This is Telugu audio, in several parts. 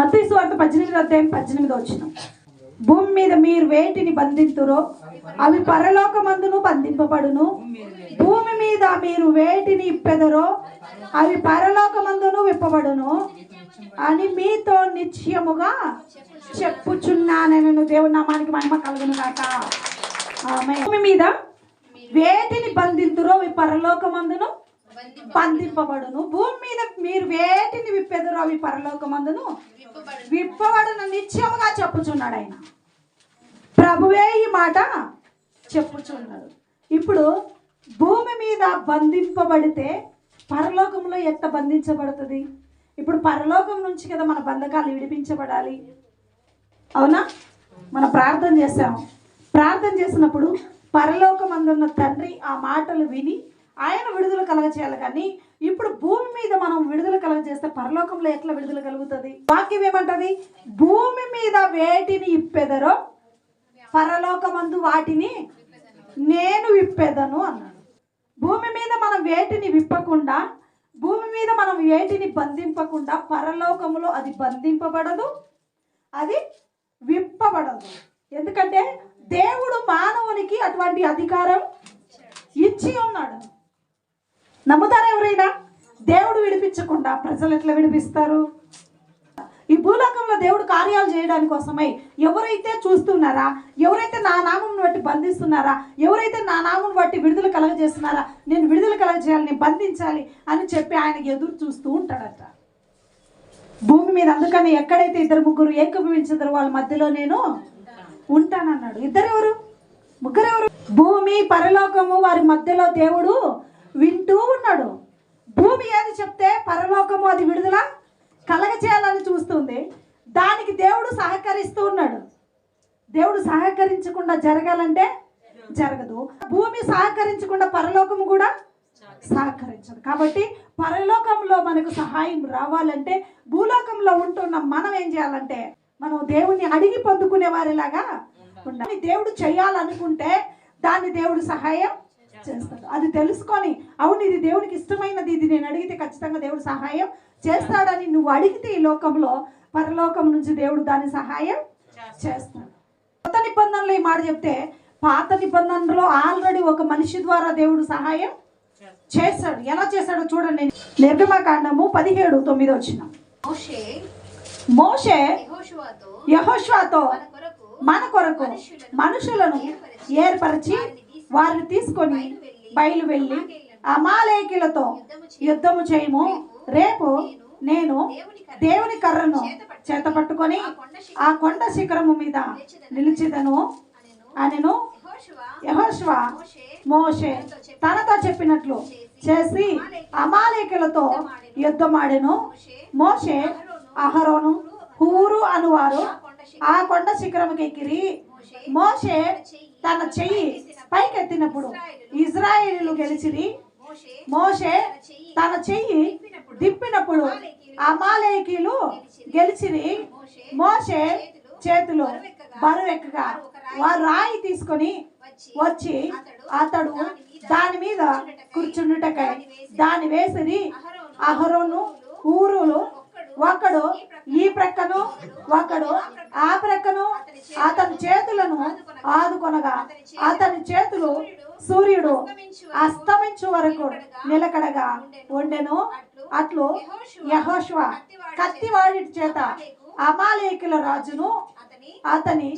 మత్తయి స్వార్థ పద్దెనిమిది అధ్యాయం పద్దెనిమిది వచ్చిన భూమి మీద మీరు వేటిని బంధింతురో అవి పరలోకమందును బంధింపబడును. భూమి మీద మీరు వేటిని ఇప్పెదరో అవి పరలోకమందును విప్పబడును. అని మీతో నిశ్చయముగా చెప్పుచున్నానను దేవుని నామానికి మహిమ కలుగును కాక భూమి మీద వేటిని బంధింతురో అవి పరలోకమందును బంధింపబడును భూమి మీద మీరు వేటిని విప్పెదరో అవి పరలోకమందును విప్పబడును. నిత్యముగా చెప్పుచున్నాడు ఆయన. ప్రభువే ఈ మాట చెప్పుచున్నాడు. ఇప్పుడు భూమి మీద బంధింపబడితే పరలోకంలో ఎట్ట బంధించబడుతుంది? ఇప్పుడు పరలోకం నుంచి కదా మన బంధకాలు విడిపించబడాలి. అవునా? మనం ప్రార్థన చేసాం ప్రార్థన చేసినప్పుడు పరలోకం అందున్న తండ్రి ఆ మాటలు విని ఆయన విడుదల కలగ చేయాలి కానీ ఇప్పుడు భూమి మీద మనం విడుదల కలగ చేస్తే పరలోకంలో ఎట్లా విడుదల కలుగుతుంది? వాక్యం ఏమంటది? భూమి మీద వేటిని ఇప్పెదరో పరలోకమందు వాటిని నేను విప్పెదను అన్నాడు. భూమి మీద మనం వేటిని విప్పకుండా భూమి మీద మనం వేటిని బంధింపకుండా పరలోకములో అది బంధింపబడదు అది విప్పబడదు. ఎందుకంటే దేవుడు మానవునికి అటువంటి అధికారం ఇచ్చి ఉన్నాడు. నమ్ముతారా ఎవరైనా? దేవుడు విడిపించకుండా ప్రజలు ఎట్లా విడిపిస్తారు? ఈ భూలోకంలో దేవుడు కార్యాలు చేయడానికి కోసమై ఎవరైతే చూస్తున్నారా ఎవరైతే నా నామం బట్టి బంధిస్తున్నారా ఎవరైతే నా నామం బట్టి విడుదల కలగజేస్తున్నారా నేను విడుదల కలగజేయాలి నేను బంధించాలి అని చెప్పి ఆయనకి ఎదురు చూస్తూ ఉంటాడట. భూమి మీద అందుకని ఎక్కడైతే ఇద్దరు ముగ్గురు ఏకభవించదరు వాళ్ళ మధ్యలో నేను ఉంటానన్నాడు. ఇద్దరు ఎవరు ముగ్గురు ఎవరు భూమి పరలోకము వారి మధ్యలో దేవుడు వింటూ ఉన్నాడు. భూమి ఏది చెప్తే పరలోకము అది విడుదల కలగచేయాలని చూస్తుంది. దానికి దేవుడు సహకరిస్తూ ఉన్నాడు. దేవుడు సహకరించకుండా జరగాలంటే జరగదు. భూమి సహకరించకుండా పరలోకము కూడా సహకరించదు. కాబట్టి పరలోకంలో మనకు సహాయం రావాలంటే భూలోకంలో ఉంటున్న మనం ఏం చేయాలంటే మనం దేవుణ్ణి అడిగి పొందుకునే వారిలాగా ఉండాలి. దేవుడు చేయాలనుకుంటే దాన్ని దేవుడు సహాయం చేస్తాడు. అది తెలుసుకొని అవును ఇది దేవునికి ఇష్టమైనది ఇది నేను అడిగితే ఖచ్చితంగా దేవుడు సహాయం చేస్తాడని నువ్వు అడిగితే ఈ లోకంలో పరలోకం నుంచి దేవుడు దాని సహాయం చేస్తాడు. కొత్త నిబంధనలో ఈ మాట చెప్తే పాత నిబంధనలో ఆల్రెడీ ఒక మనిషి ద్వారా దేవుడు సహాయం చేశాడు ఎలా చేశాడో చూడండి. నిర్గమకాండము పదిహేడు తొమ్మిది వచ్చిన. మోషే మోషే యెహోషువతో మన కొరకు మనుషులను ఏర్పరిచి వారిని తీసుకొని బయలు వెళ్ళి అమాలేకులతో యుద్ధము చేయము. రేపు నేను దేవుని కర్రను చేత పట్టుకొని ఆ కొండ శిఖరము మీద నిలిచిదను అనెను. యెహోషువ మోషే మోషే తనతో చెప్పినట్లు చేసి అమాలేకులతో యుద్ధమాడెను. మోషే అహరోను హూరు అనువారు ఆ కొండ శిఖరముకి ఎక్కిరి మోషే తన చెయ్యి పైకెత్తినప్పుడు ఇజ్రాయేలీలు గెలిచిరి. మోషే మోషే తన చెయ్యి దిప్పినప్పుడు అమాలేకీలు గెలిచిరి. మోషే చేతులు బరువెక్కగా వారు రాయి తీసుకొని వచ్చి అతడు దాని మీద కూర్చుండుటకై దాని వేసిరి. అహరోను ఊరులు ఒకడు ఈ ప్రక్కను ఒకడు ఆ ప్రక్కను అతని చేతులను ఆదుకొనగా అతని చేతులు సూర్యుడు అస్తమించు వరకు నిలకడగా ఉండెను అట్లు యహోష్వ కత్తివాడి చేత అమాలేకుల రాజును అతని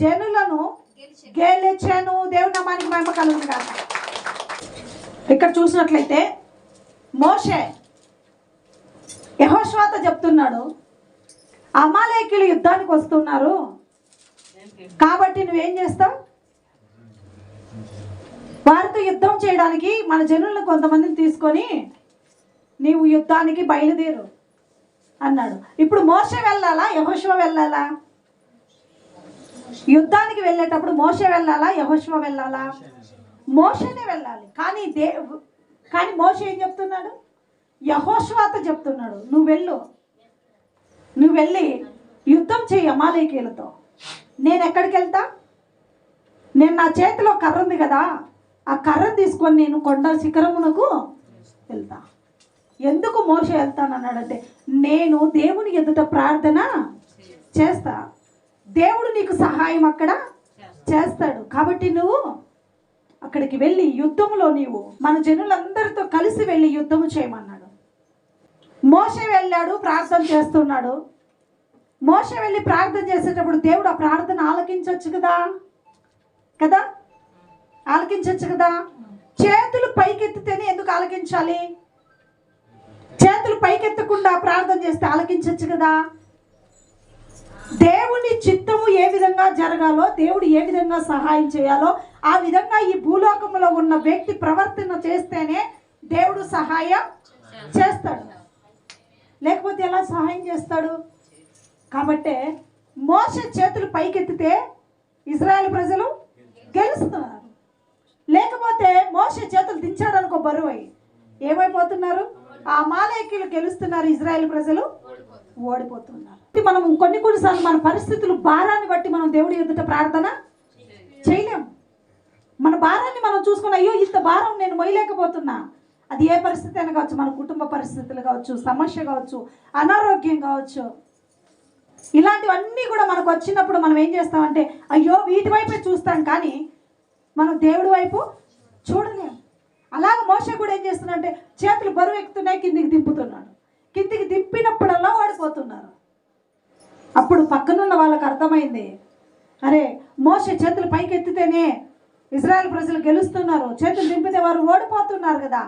జనులను గెలిచెను. గెలిచాను దేవుని నామానికి మహిమ ఇక్కడ చూసినట్లయితే మోషే యహోశ్వాత చెప్తున్నాడు అమాలేకులు యుద్ధానికి వస్తున్నారు. కాబట్టి నువ్వేం చేస్తావు? వారితో యుద్ధం చేయడానికి మన జనులను కొంతమందిని తీసుకొని నీవు యుద్ధానికి బయలుదేరు అన్నాడు. ఇప్పుడు మోస వెళ్ళాలా? యహోశివ వెళ్ళాలా? యుద్ధానికి వెళ్ళేటప్పుడు మోస వెళ్ళాలా? యహోశివ వెళ్ళాలా? మోసనే వెళ్ళాలి. కానీ దే కానీ మోస ఏం చెప్తున్నాడు? యహోష్వాత చెప్తున్నాడు నువ్వు వెళ్ళు. నువ్వు వెళ్ళి యుద్ధం చేయి అమాలేకీలతో నేను ఎక్కడికి వెళ్తా? నేను నా చేతిలో కర్ర ఉంది కదా ఆ కర్ర తీసుకొని నేను కొండ శిఖరమునకు వెళ్తా. ఎందుకు మోస వెళ్తానన్నాడంటే నేను దేవుని ఎదుట ప్రార్థన చేస్తా. దేవుడు నీకు సహాయం అక్కడ చేస్తాడు. కాబట్టి నువ్వు అక్కడికి వెళ్ళి యుద్ధంలో నీవు మన జనులందరితో కలిసి వెళ్ళి యుద్ధం చేయమన్నాడు. మోస వెళ్ళాడు ప్రార్థన చేస్తున్నాడు. మోస వెళ్ళి ప్రార్థన చేసేటప్పుడు దేవుడు ఆ ప్రార్థన ఆలకించవచ్చు కదా? కదా? ఆలకించవచ్చు కదా? చేతులు పైకెత్తితేనే ఎందుకు ఆలకించాలి? చేతులు పైకెత్తకుండా ప్రార్థన చేస్తే ఆలకించవచ్చు కదా? దేవుని చిత్తము ఏ విధంగా జరగాలో దేవుడు ఏ విధంగా సహాయం చేయాలో ఆ విధంగా ఈ భూలోకంలో ఉన్న వ్యక్తి ప్రవర్తన చేస్తేనే దేవుడు సహాయం చేస్తాడు. లేకపోతే ఎలా సహాయం చేస్తాడు? కాబట్టే మోస చేతులు పైకెత్తితే ఇజ్రాయెల్ ప్రజలు గెలుస్తున్నారు. లేకపోతే మోస చేతులు దించాడనుకో బరువు అయి ఏమైపోతున్నారు? ఆ మాలేకీలు గెలుస్తున్నారు ఇజ్రాయెల్ ప్రజలు ఓడిపోతున్నారు. మనం కొన్ని కొన్నిసార్లు మన పరిస్థితులు భారాన్ని బట్టి మనం దేవుడి ఎదుట ప్రార్థన చేయలేం మన భారాన్ని మనం చూసుకుని అయ్యో ఇంత భారం నేను మొయ్యలేకపోతున్నా. అది ఏ పరిస్థితి అయినా కావచ్చు మన కుటుంబ పరిస్థితులు కావచ్చు సమస్య కావచ్చు అనారోగ్యం కావచ్చు. ఇలాంటివన్నీ కూడా మనకు వచ్చినప్పుడు మనం ఏం చేస్తామంటే అయ్యో వీటి వైపే చూస్తాం కానీ మనం దేవుడి వైపు చూడలేం. అలాగ మోస కూడా ఏం చేస్తున్నాడంటే చేతులు బరువు ఎక్కుతున్నాయి కిందికి దింపుతున్నాడు. కిందికి దింపినప్పుడల్లా ఓడిపోతున్నారు. అప్పుడు పక్కనున్న వాళ్ళకి అర్థమైంది అరే మోస చేతులు పైకి ఎత్తితేనే ఇజ్రాయెల్ ప్రజలు గెలుస్తున్నారు చేతులు దింపితే వారు ఓడిపోతున్నారు కదా.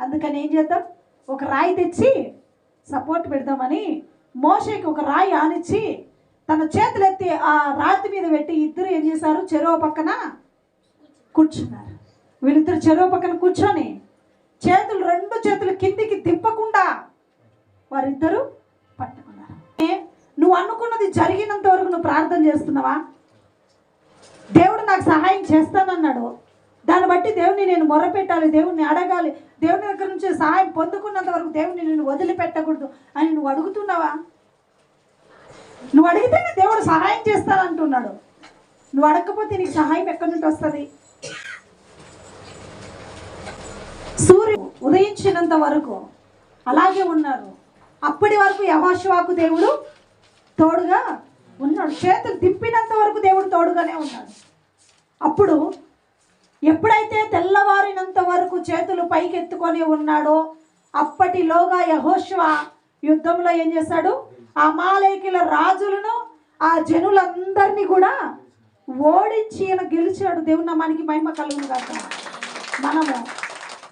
అందుకని ఏం చేద్దాం? ఒక రాయి తెచ్చి సపోర్ట్ పెడదామని మోషకి ఒక రాయి ఆనిచ్చి తన చేతులు ఎత్తి ఆ రాతి మీద పెట్టి ఇద్దరు ఏం చేశారు? చెరువు పక్కన కూర్చున్నారు. వీళ్ళిద్దరు చెరువు పక్కన కూర్చొని చేతులు రెండు చేతులు కిందికి తిప్పకుండా వారిద్దరూ పట్టుకున్నారు. ఏ, నువ్వు అనుకున్నది జరిగినంత వరకు నువ్వు ప్రార్థన చేస్తున్నావా? దేవుడు నాకు సహాయం చేస్తానన్నాడు. దాన్ని బట్టి దేవుని నేను మొరపెట్టాలి దేవుణ్ణి అడగాలి. దేవుని దగ్గర నుంచి సహాయం పొందుకున్నంత వరకు దేవుని నేను వదిలిపెట్టకూడదు అని నువ్వు అడుగుతున్నావా? నువ్వు అడిగితేనే దేవుడు సహాయం చేస్తానంటున్నాడు. నువ్వు అడగకపోతే నీకు సహాయం ఎక్కడి నుండి వస్తుంది? సూర్యుడు ఉదయించినంత వరకు అలాగే ఉన్నారు. అప్పటి వరకు యహోశివాకు దేవుడు తోడుగా ఉన్నాడు. చేతులు తిప్పినంత వరకు దేవుడు తోడుగానే ఉన్నాడు. అప్పుడు ఎప్పుడైతే తెల్లవారినంత వరకు చేతులు పైకెత్తుకొని ఉన్నాడో అప్పటిలోగా యహోశివ యుద్ధంలో ఏం చేశాడు? ఆ మాలేకిల రాజులను ఆ జనులందరినీ కూడా ఓడించి ఈయన గెలిచాడు. దేవుని మనకి మహిమ కలుగును కాక మనము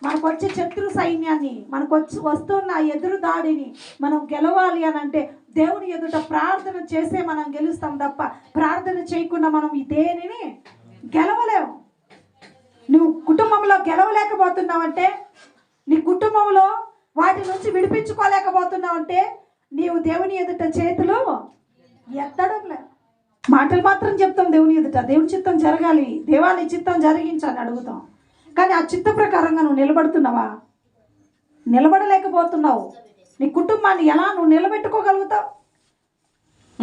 మనకు వచ్చే శత్రు సైన్యాన్ని మనకు వచ్చి వస్తున్న ఎదురు దాడిని మనం గెలవాలి అని అంటే దేవుని ఎదుట ప్రార్థన చేసే మనం గెలుస్తాం తప్ప ప్రార్థన చేయకుండా మనం దేనిని గెలవలేము నువ్వు కుటుంబంలో గెలవలేకపోతున్నావంటే నీ కుటుంబంలో వాటి నుంచి విడిపించుకోలేకపోతున్నావంటే నీవు దేవుని ఎదుట చేతులు ఎత్తడంలే. మాటలు మాత్రం చెప్తాం దేవుని ఎదుట. దేవుని చిత్తం జరగాలి. దేవాని చిత్తం జరిగించని అడుగుతాం. కానీ ఆ చిత్త ప్రకారంగా నువ్వు నిలబడుతున్నావా? నిలబడలేకపోతున్నావు. నీ కుటుంబాన్ని ఎలా నువ్వు నిలబెట్టుకోగలుగుతావు?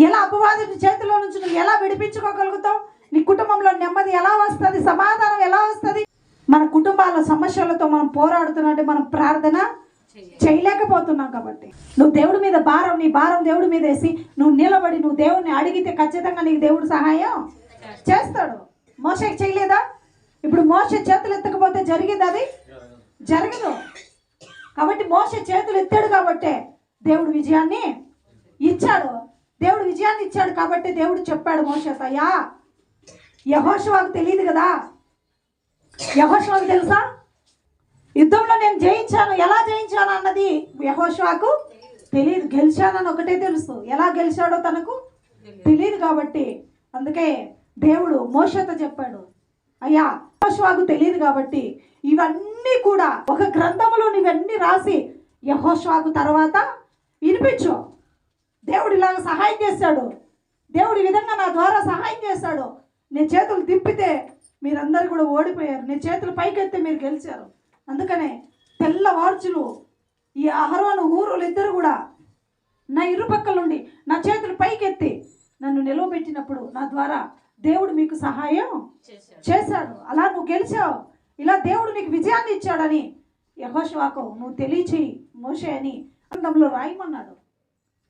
ఎలా అపవాది చేతిలో నుంచి నువ్వు ఎలా విడిపించుకోగలుగుతావు? నీ కుటుంబంలో నెమ్మది ఎలా వస్తుంది? సమాధానం ఎలా వస్తుంది? మన కుటుంబాల సమస్యలతో మనం పోరాడుతున్నట్టు మనం ప్రార్థన చేయలేకపోతున్నాం కాబట్టి. నువ్వు దేవుడి మీద భారం నీ భారం దేవుడి మీద వేసి నువ్వు నిలబడి నువ్వు దేవుడిని అడిగితే ఖచ్చితంగా నీకు దేవుడు సహాయం చేస్తాడు. మోసకి చేయలేదా? ఇప్పుడు మోస చేతులు ఎత్తకపోతే జరిగింది అది? జరగదు. కాబట్టి మోస చేతులు ఎత్తాడు కాబట్టే దేవుడు విజయాన్ని ఇచ్చాడు. దేవుడు విజయాన్ని ఇచ్చాడు కాబట్టి దేవుడు చెప్పాడు మోసతో అయ్యా తెలియదు కదా? యహోషవాకు తెలుసా? యుద్ధంలో నేను జయించాను. ఎలా జయించాను అన్నది యహోషవాకు తెలియదు. గెలిచానని ఒకటే తెలుసు. ఎలా గెలిచాడో తనకు తెలియదు కాబట్టి. అందుకే దేవుడు మోషతో చెప్పాడు. అయ్యా యహోషవాకు తెలియదు కాబట్టి ఇవన్నీ కూడా ఒక గ్రంథంలో ఇవన్నీ రాసి యహోషవాకు తర్వాత వినిపించు. దేవుడు ఇలాగ సహాయం చేశాడు. దేవుడు ఈ విధంగా నా ద్వారా సహాయం చేశాడు. నేను చేతులు తిప్పితే మీరందరూ కూడా ఓడిపోయారు. నేను చేతులు పైకెత్తే మీరు గెలిచారు. అందుకనే తెల్లవార్చులు ఈ అహరోను ఊరులు ఇద్దరు కూడా నా ఇరుపక్కల నుండి నా చేతులు పైకెత్తి నన్ను నిలవబెట్టినప్పుడు నా ద్వారా దేవుడు మీకు సహాయం చేశాడు. అలా నువ్వు గెలిచావు. ఇలా దేవుడు నీకు విజయాన్ని ఇచ్చాడని యహోశవాకు నువ్వు తెలియచేయి మోషే అని గ్రంథంలో రాయమన్నాడు.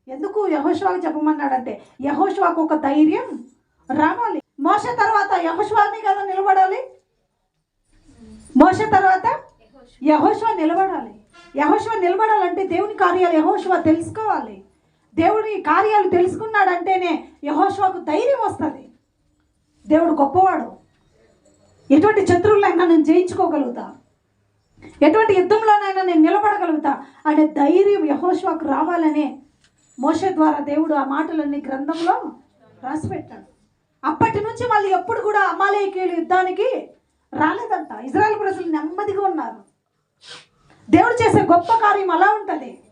ఎందుకు యహోష్వాకు చెప్పమన్నాడంటే యహోష్వాకు ఒక ధైర్యం రావాలి. మోస తర్వాత యహోశ్వాని కదా నిలబడాలి? మోస తర్వాత యహోశ్వ నిలబడాలి. యహోశ్వ నిలబడాలంటే దేవుని కార్యాలు యహోశ్వ తెలుసుకోవాలి. దేవుని కార్యాలు తెలుసుకున్నాడంటేనే యహోశ్వకు ధైర్యం వస్తుంది. దేవుడు గొప్పవాడు. ఎటువంటి శత్రువులైనా నేను జయించుకోగలుగుతా. ఎటువంటి యుద్ధంలోనైనా నేను నిలబడగలుగుతా. అనే ధైర్యం యహోశ్వకు రావాలనే మోస ద్వారా దేవుడు ఆ మాటలన్నీ గ్రంథంలో రాసిపెట్టాడు. అప్పటి నుంచి మళ్ళీ ఎప్పుడు కూడా అమాలేకీయులు యుద్ధానికి రాలేదంట. ఇజ్రాయెల్ ప్రజలు నెమ్మదిగా ఉన్నారు. దేవుడు చేసే గొప్ప కార్యం అలా ఉంటుంది.